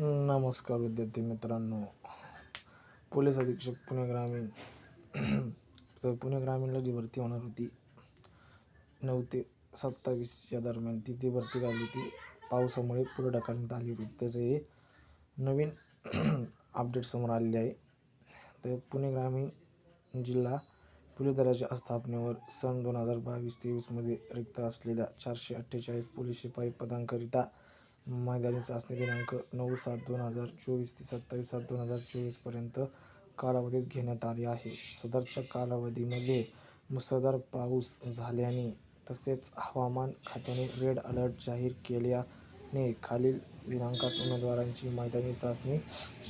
नमस्कार विद्यार्थी मित्रांनो. पोलीस अधीक्षक पुणे ग्रामीण. तर पुणे ग्रामीणला जी भरती होणार होती नऊ ते सत्तावीसच्या दरम्यान ती ती भरती झाली होती पावसामुळे पुढे ढकलण्यात आली होती. त्याचं हे नवीन अपडेट समोर आलेले आहे. तर पुणे ग्रामीण जिल्हा पोलीस दलाच्या स्थापनेवर सन दोन हजार बावीस तेवीसमध्ये रिक्त असलेल्या चारशे अठ्ठेचाळीस पोलीस शिपाई पदांकरिता मैदानी चाचणी दिनांक नऊ सात दोन हजार चोवीस ते सत्तावीस सात दोन हजार चोवीसपर्यंत कालावधीत घेण्यात आली आहे. सदरच्या कालावधीमध्ये मुसळधार पाऊस झाल्याने तसेच हवामान खात्याने रेड अलर्ट जाहीर केल्या ने खालील दिनांकास उमेदवारांची मैदानी चाचणी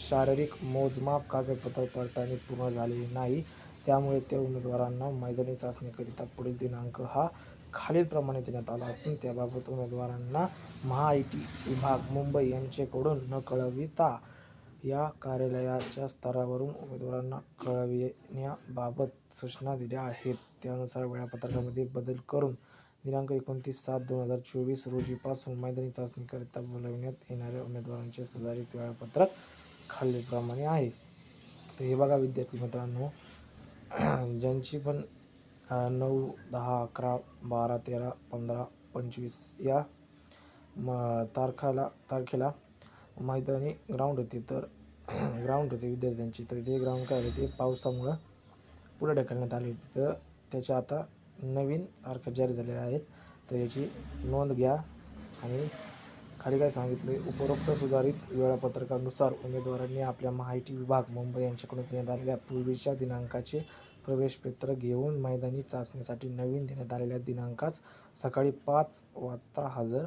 शारीरिक मोजमाप कागदपत्र पडताळणी पूर्ण झालेली नाही. त्यामुळे त्या उमेदवारांना मैदानी चाचणीकरिता पुढील दिनांक हा खालीलप्रमाणे देण्यात आला असून त्याबाबत उमेदवारांना महा टी विभाग मुंबई यांच्याकडून न कळविता या कार्यालयाच्या स्तरावरून उमेदवारांना कळविण्याबाबत सूचना दिल्या आहेत. त्यानुसार वेळापत्रकामध्ये बदल करून दिनांक एकोणतीस सात दोन हजार चोवीस रोजीपासून मैदानी चाचणीकरिता बोलविण्यात येणाऱ्या उमेदवारांचे सुधारित वेळापत्रक खालीलप्रमाणे आहे. तर हे बघा विद्यार्थी मित्रांनो ज्यांची पण नऊ दहा अकरा बारा तेरा पंधरा पंचवीस या म तारखाला तारखेला मैदानी ग्राउंड होती तर ग्राउंड होते विद्यार्थ्यांची. तर ते ग्राउंड काय होते? पावसामुळं पुढे ढकलण्यात आले होते. तर त्याच्या आता नवीन अर्क जारी झालेले आहेत. तर याची नोंद घ्या. आणि खाली काय सांगितलं आहे उपरोक्त सुधारित वेळापत्रकानुसार उमेदवारांनी आपल्या माहिती विभाग मुंबई यांच्याकडून देण्यात आलेल्या पूर्वीच्या दिनांकाचे प्रवेशपत्र घेऊन मैदानी चाचणीसाठी नवीन देण्यात आलेल्या दिनांकास सकाळी पाच वाजता हजर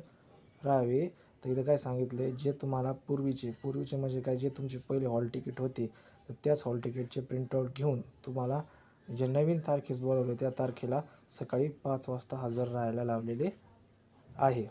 राहावे. तर इथं काय सांगितले जे तुम्हाला पूर्वीचे पूर्वीचे म्हणजे काय? जे तुमचे पहिले हॉल तिकीट होते तर त्याच हॉल तिकीटचे प्रिंटआउट घेऊन तुम्हाला जे नवीन तारखेस बोलवले त्या तारखेला सकाळी पाच वाजता हजर राहायला लावलेले आहे.